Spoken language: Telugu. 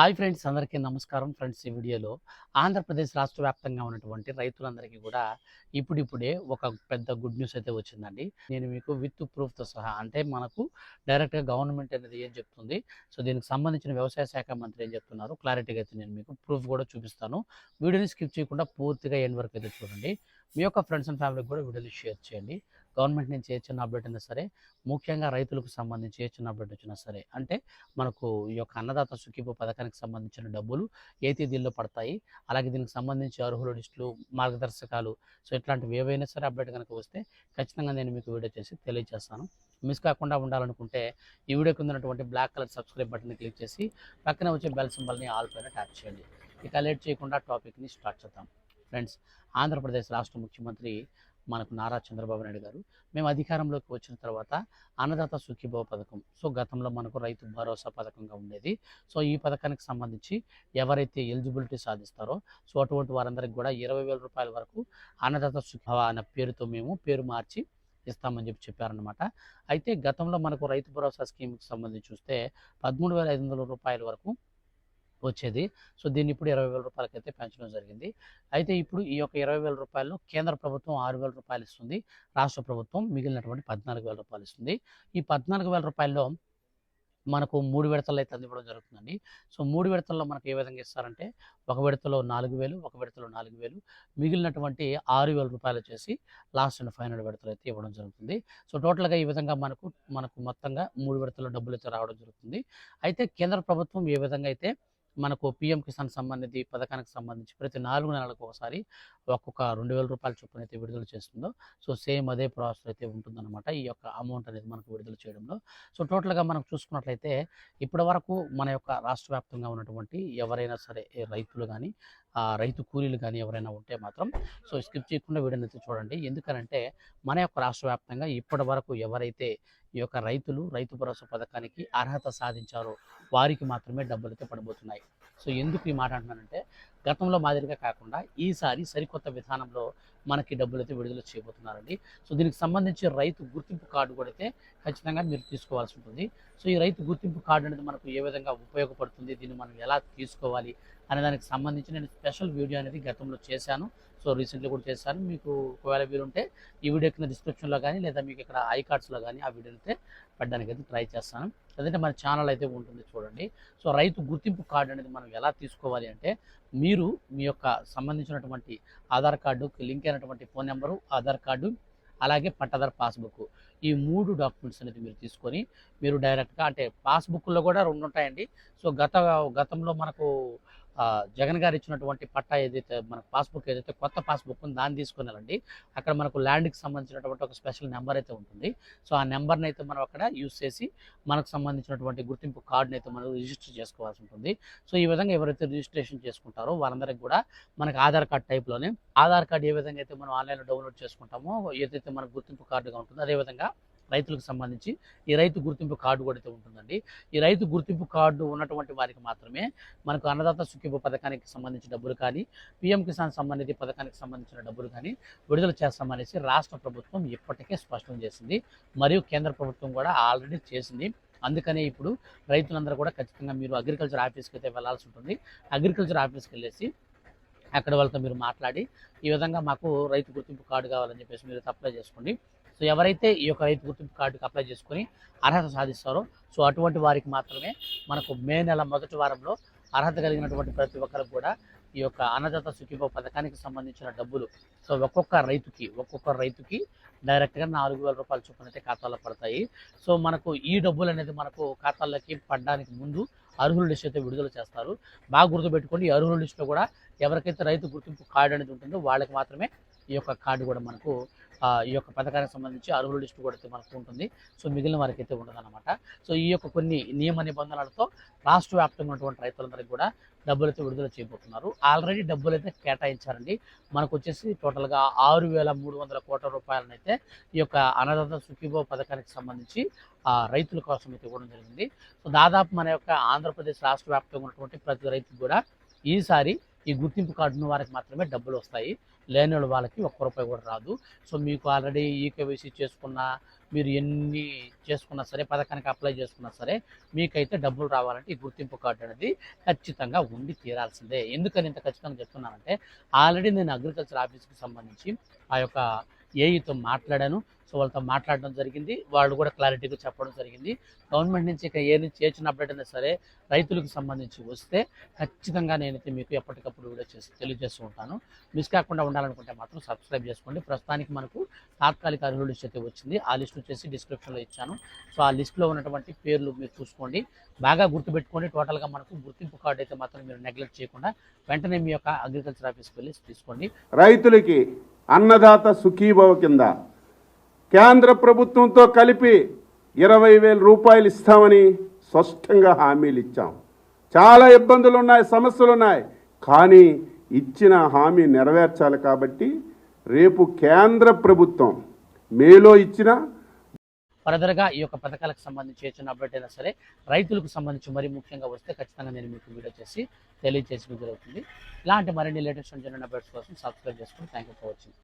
హాయ్ ఫ్రెండ్స్ అందరికీ నమస్కారం ఫ్రెండ్స్ ఈ వీడియోలో ఆంధ్రప్రదేశ్ రాష్ట్ర వ్యాప్తంగా ఉన్నటువంటి రైతులందరికీ కూడా ఇప్పుడిప్పుడే ఒక పెద్ద గుడ్ న్యూస్ అయితే వచ్చిందండి. నేను మీకు విత్ ప్రూఫ్తో సహా అంటే మనకు డైరెక్ట్గా గవర్నమెంట్ అనేది ఏం చెప్తుంది? సో దీనికి సంబంధించిన వ్యవసాయ శాఖ మంత్రి ఏం చెప్తున్నారు? క్లారిటీగా అయితే నేను మీకు ప్రూఫ్ కూడా చూపిస్తాను. వీడియోని స్కిప్ చేయకుండా పూర్తిగా ఎండ్ వరకు అయితే చూడండి. మీ యొక్క ఫ్రెండ్స్ అండ్ ఫ్యామిలీకి కూడా వీడియోని షేర్ చేయండి. గవర్నమెంట్ నుంచి ఏ చిన్న అప్డేట్ అయినా సరే ముఖ్యంగా రైతులకు సంబంధించి ఏ చిన్న అప్డేట్ వచ్చినా సరే అంటే మనకు ఈ యొక్క అన్నదాత సుఖీపు పథకానికి సంబంధించిన డబ్బులు ఏ తేదీల్లో పడతాయి అలాగే దీనికి సంబంధించి అర్హుల లిస్టులు మార్గదర్శకాలు సో ఇట్లాంటివి ఏవైనా సరే అప్డేట్ కనుక వస్తే ఖచ్చితంగా నేను మీకు వీడియో చేసి తెలియజేస్తాను. మిస్ కాకుండా ఉండాలనుకుంటే ఈ వీడియో కింద ఉన్నటువంటి బ్లాక్ కలర్ సబ్స్క్రైబ్ బటన్ని క్లిక్ చేసి పక్కన వచ్చే బెల్ సింబల్ని ఆల్ పైన ట్యాప్ చేయండి. ఇక లేట్ చేయకుండా టాపిక్ని స్టార్ట్ చేద్దాం. ఫ్రెండ్స్ ఆంధ్రప్రదేశ్ రాష్ట్ర ముఖ్యమంత్రి మనకు నారా చంద్రబాబు నాయుడు గారు. మేము అధికారంలోకి వచ్చిన తర్వాత అన్నదాత సుఖీభవ పథకం. సో గతంలో మనకు రైతు భరోసా పథకంగా ఉండేది. సో ఈ పథకానికి సంబంధించి ఎవరైతే ఎలిజిబిలిటీ సాధిస్తారో సో అటువంటి వారందరికి కూడా ఇరవై వేల రూపాయల వరకు అన్నదాత సుఖీభవ అనే పేరుతో మేము పేరు మార్చి ఇస్తామని చెప్పి చెప్పారనమాట అయితే గతంలో మనకు రైతు భరోసా స్కీమ్కి సంబంధించి చూస్తే పదమూడు వేల ఐదు వందల రూపాయల వరకు వచ్చేది. సో దీన్ని ఇప్పుడు ఇరవై వేల రూపాయలకి అయితే పెంచడం జరిగింది. అయితే ఇప్పుడు ఈ యొక్క ఇరవై వేల రూపాయలు కేంద్ర ప్రభుత్వం ఆరు వేల రూపాయలు ఇస్తుంది. రాష్ట్ర ప్రభుత్వం మిగిలినటువంటి పద్నాలుగు వేల రూపాయలు ఇస్తుంది. ఈ పద్నాలుగు వేల రూపాయల్లో మనకు మూడు విడతలు అయితే అందివ్వడం జరుగుతుందండి. సో మూడు విడతల్లో మనకు ఏ విధంగా ఇస్తారంటే ఒక విడతలో నాలుగు వేలు ఒక విడతలో నాలుగు వేలు మిగిలినటువంటి ఆరు వేల రూపాయలు వచ్చేసి లాస్ట్ అండ్ ఫైనల్ విడతలు అయితే ఇవ్వడం జరుగుతుంది. సో టోటల్గా ఈ విధంగా మనకు మనకు మొత్తంగా మూడు విడతల్లో డబ్బులు అయితే రావడం జరుగుతుంది. అయితే కేంద్ర ప్రభుత్వం ఏ విధంగా అయితే మనకు పిఎం కిసాన్ సంబంధించి పథకానికి సంబంధించి ప్రతి నాలుగు నెలలకు ఒకసారి ఒక్కొక్క రెండు వేల రూపాయల చొప్పున అయితే విడుదల చేస్తుందో సో సేమ్ అదే ప్రాసెస్ అయితే ఉంటుందన్నమాట. ఈ యొక్క అమౌంట్ అనేది మనకు విడుదల చేయడంలో. సో టోటల్గా మనం చూసుకున్నట్లయితే ఇప్పటి వరకు మన యొక్క రాష్ట్ర వ్యాప్తంగా ఉన్నటువంటి ఎవరైనా సరే రైతులు కానీ రైతు కూలీలు కానీ ఎవరైనా ఉంటే మాత్రం సో స్కిప్ చేయకుండా వీడియోని అయితే చూడండి. ఎందుకనంటే మన యొక్క రాష్ట్ర వ్యాప్తంగా ఇప్పటి వరకు ఎవరైతే ఈ యొక్క రైతులు రైతు భరోసా పథకానికి అర్హత సాధించారో వారికి మాత్రమే డబ్బులు అయితే పడబోతున్నాయి. సో ఎందుకు ఈ మాట అంటున్నానంటే గతంలో మాదిరిగా కాకుండా ఈసారి సరికొత్త విధానంలో మనకి డబ్బులు అయితే విడుదల చేయబోతున్నారండి. సో దీనికి సంబంధించి రైతు గుర్తింపు కార్డు కూడా అయితే ఖచ్చితంగా మీరు తీసుకోవాల్సి ఉంటుంది. సో ఈ రైతు గుర్తింపు కార్డు అనేది మనకు ఏ విధంగా ఉపయోగపడుతుంది దీన్ని మనం ఎలా తీసుకోవాలి అనే దానికి సంబంధించి నేను స్పెషల్ వీడియో అనేది గతంలో చేశాను. సో రీసెంట్లీ కూడా చేశాను. మీకు ఒకవేళ వీలుంటే ఈ వీడియో కింద డిస్క్రిప్షన్లో కానీ లేదా మీకు ఇక్కడ ఐ కార్డ్స్లో కానీ ఆ వీడియో అయితే పెట్టడానికి అయితే ట్రై చేస్తాను. లేదంటే మన ఛానల్ అయితే ఉంటుంది చూడండి. సో రైతు గుర్తింపు కార్డు అనేది మనం ఎలా తీసుకోవాలి అంటే మీరు మీ యొక్క సంబంధించినటువంటి ఆధార్ కార్డుకి లింక్ అయినటువంటి ఫోన్ నెంబరు ఆధార్ కార్డు అలాగే పట్టాదార్ పాస్బుక్. ఈ మూడు డాక్యుమెంట్స్ అనేది మీరు తీసుకొని మీరు డైరెక్ట్గా అంటే పాస్బుక్లో కూడా రెండు ఉంటాయండి సో గత గతంలో మనకు జగన్ గారు ఇచ్చినటువంటి పట్టా ఏదైతే మనకు పాస్బుక్ ఏదైతే కొత్త పాస్బుక్ ఉంది దాన్ని తీసుకుని వెళ్ళండి. అక్కడ మనకు ల్యాండ్కి సంబంధించినటువంటి ఒక స్పెషల్ నెంబర్ అయితే ఉంటుంది. సో ఆ నెంబర్ని అయితే మనం అక్కడ యూస్ చేసి మనకు సంబంధించినటువంటి గుర్తింపు కార్డుని అయితే మనం రిజిస్టర్ చేసుకోవాల్సి ఉంటుంది. సో ఈ విధంగా ఎవరైతే రిజిస్ట్రేషన్ చేసుకుంటారో వాళ్ళందరికీ కూడా మనకు ఆధార్ కార్డ్ టైప్లోనే ఆధార్ కార్డ్ ఏ విధంగా అయితే మనం ఆన్లైన్లో డౌన్లోడ్ చేసుకుంటామో ఏదైతే మనకు గుర్తింపు కార్డుగా ఉంటుందో అదేవిధంగా రైతులకు సంబంధించి ఈ రైతు గుర్తింపు కార్డు కూడా అయితే ఉంటుందండి. ఈ రైతు గుర్తింపు కార్డు ఉన్నటువంటి వారికి మాత్రమే మనకు అన్నదాత సుఖీభ పథకానికి సంబంధించిన డబ్బులు కానీ పిఎం కిసాన్ సంబంధిత పథకానికి సంబంధించిన డబ్బులు కానీ విడుదల చేస్తామనేసి రాష్ట్ర ప్రభుత్వం ఇప్పటికే స్పష్టం చేసింది. మరియు కేంద్ర ప్రభుత్వం కూడా ఆల్రెడీ చేసింది. అందుకనే ఇప్పుడు రైతులందరూ కూడా ఖచ్చితంగా మీరు అగ్రికల్చర్ ఆఫీస్కి అయితే వెళ్ళాల్సి ఉంటుంది. అగ్రికల్చర్ ఆఫీస్కి వెళ్ళేసి అక్కడ వాళ్ళతో మీరు మాట్లాడి ఈ విధంగా మాకు రైతు గుర్తింపు కార్డు కావాలని చెప్పేసి మీరు అప్లై చేసుకోండి. సో ఎవరైతే ఈ యొక్క రైతు గుర్తింపు కార్డుకి అప్లై చేసుకొని అర్హత సాధిస్తారో సో అటువంటి వారికి మాత్రమే మనకు మే నెల మొదటి వారంలో అర్హత కలిగినటువంటి ప్రతి ఒక్కరు కూడా ఈ యొక్క అన్నదాత సుఖీభవ పథకానికి సంబంధించిన డబ్బులు సో ఒక్కొక్క రైతుకి ఒక్కొక్క రైతుకి డైరెక్ట్గా నాలుగు వేల రూపాయలు చొప్పున అయితే ఖాతాలో పడతాయి. సో మనకు ఈ డబ్బులు అనేది మనకు ఖాతాల్లోకి పడడానికి ముందు అర్హుల లిస్ట్ అయితే విడుదల చేస్తారు. బాగా గుర్తుపెట్టుకోండి ఈ అర్హుల లిస్టులో కూడా ఎవరికైతే రైతు గుర్తింపు కార్డు అనేది ఉంటుందో వాళ్ళకి మాత్రమే ఈ యొక్క కార్డు కూడా మనకు ఈ యొక్క పథకానికి సంబంధించి అర్హుల లిస్టు కూడా అయితే మనకు ఉంటుంది. సో మిగిలిన వారికి అయితే ఉండదన్నమాట. సో ఈ యొక్క కొన్ని నియమ నిబంధనలతో రాష్ట్ర వ్యాప్తంగా ఉన్నటువంటి రైతులందరికీ కూడా డబ్బులు అయితే విడుదల చేయబోతున్నారు. ఆల్రెడీ డబ్బులు అయితే కేటాయించారండి. మనకు వచ్చేసి టోటల్గా ఆరు వేల మూడు వందల కోట్ల రూపాయలను అయితే ఈ యొక్క అన్నదాత సుఖీభో పథకానికి సంబంధించి రైతుల కోసం అయితే ఇవ్వడం జరిగింది. సో దాదాపు మన యొక్క ఆంధ్రప్రదేశ్ రాష్ట్ర వ్యాప్తంగా ఉన్నటువంటి ప్రతి రైతుకు కూడా ఈసారి ఈ గుర్తింపు కార్డు ఉన్న వారికి మాత్రమే డబ్బులు వస్తాయి. లేని వాళ్ళకి ఒక్క రూపాయి కూడా రాదు. సో మీకు ఆల్రెడీ ఈకేవైసీ చేసుకున్న మీరు ఎన్ని చేసుకున్నా సరే పథకానికి అప్లై చేసుకున్నా సరే మీకైతే డబ్బులు రావాలంటే ఈ గుర్తింపు కార్డు అనేది ఖచ్చితంగా ఉండి తీరాల్సిందే. ఎందుకని ఇంత ఖచ్చితంగా చెప్తున్నానంటే ఆల్రెడీ నేను అగ్రికల్చర్ ఆఫీస్కి సంబంధించి ఆ యొక్క ఏఈతో మాట్లాడాను. సో వాళ్ళతో మాట్లాడడం జరిగింది. వాళ్ళు కూడా క్లారిటీగా చెప్పడం జరిగింది. గవర్నమెంట్ నుంచి ఇక ఏ నుంచి చేసిన అప్డేట్ అయినా సరే రైతులకు సంబంధించి వస్తే ఖచ్చితంగా నేనైతే మీకు ఎప్పటికప్పుడు వీడియో చేసి తెలియజేస్తూ ఉంటాను. మిస్ కాకుండా ఉండాలనుకుంటే మాత్రం సబ్స్క్రైబ్ చేసుకోండి. ప్రస్తుతానికి మనకు తాత్కాలిక అర్హుల లిస్ట్ అయితే వచ్చింది. ఆ లిస్ట్ వచ్చేసి డిస్క్రిప్షన్లో ఇచ్చాను. సో ఆ లిస్ట్లో ఉన్నటువంటి పేర్లు మీరు చూసుకోండి. బాగా గుర్తుపెట్టుకోండి. టోటల్గా మనకు గుర్తింపు కార్డు అయితే మాత్రం మీరు నెగ్లెక్ట్ చేయకుండా వెంటనే మీ యొక్క అగ్రికల్చర్ ఆఫీస్కి వెళ్ళి తీసుకోండి. రైతులకి అన్నదాత సుఖీభవ కింద కేంద్ర ప్రభుత్వంతో కలిపి ఇరవై వేల రూపాయలు ఇస్తామని స్పష్టంగా హామీలు ఇచ్చాం. చాలా ఇబ్బందులు ఉన్నాయి సమస్యలు ఉన్నాయి కానీ ఇచ్చిన హామీ నెరవేర్చాలి కాబట్టి రేపు కేంద్ర ప్రభుత్వం మేలో ఇచ్చిన ఫర్దర్గా ఈ యొక్క పథకాలకు సంబంధించి ఏ అప్డేట్ అయినా సరే రైతులకు సంబంధించి మరి ముఖ్యంగా వస్తే ఖచ్చితంగా నేను మీకు వీడియో చేసి తెలియజేసి జరుగుతుంది. ఇలాంటి మరిన్ని లేటెస్ట్ అప్డేట్స్ కోసం సబ్స్క్రైబ్ చేసుకోండి థ్యాంక్ యూ ఫర్ వాచింగ్.